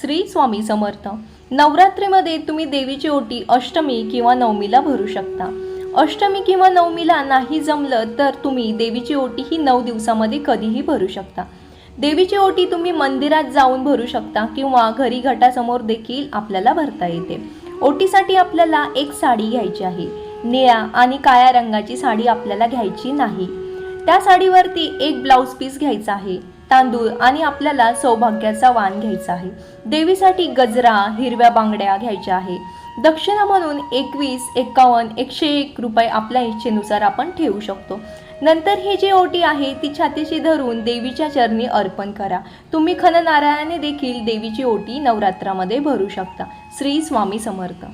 श्री स्वामी समर्थ. नवरात्रीमध्ये तुम्ही देवीची ओटी अष्टमी किंवा नवमीला भरू शकता. अष्टमी किंवा नवमीला नाही जमलं तर तुम्ही देवीची ओटी ही नऊ दिवसामध्ये कधीही भरू शकता. देवीची ओटी तुम्ही मंदिरात जाऊन भरू शकता किंवा घरी घटासमोर देखील आपल्याला भरता येते. ओटीसाठी आपल्याला एक साडी घ्यायची आहे. निळ्या आणि काळ्या रंगाची साडी आपल्याला घ्यायची नाही. त्या साडीवरती एक ब्लाऊज पीस घ्यायचा आहे. तांदूळ आणि आपल्याला सौभाग्याचा वाण घ्यायचा आहे. देवीसाठी गजरा हिरव्या बांगड्या घ्यायच्या आहे. दक्षिणा म्हणून एकवीस एकावन्न एकशे एक रुपये आपल्या इच्छेनुसार आपण ठेवू शकतो. नंतर ही जी ओटी आहे ती छातीशी धरून देवीच्या चरणी अर्पण करा. तुम्ही खननारायणाने देखील देवीची ओटी नवरात्रामध्ये भरू शकता. श्री स्वामी समर्थ.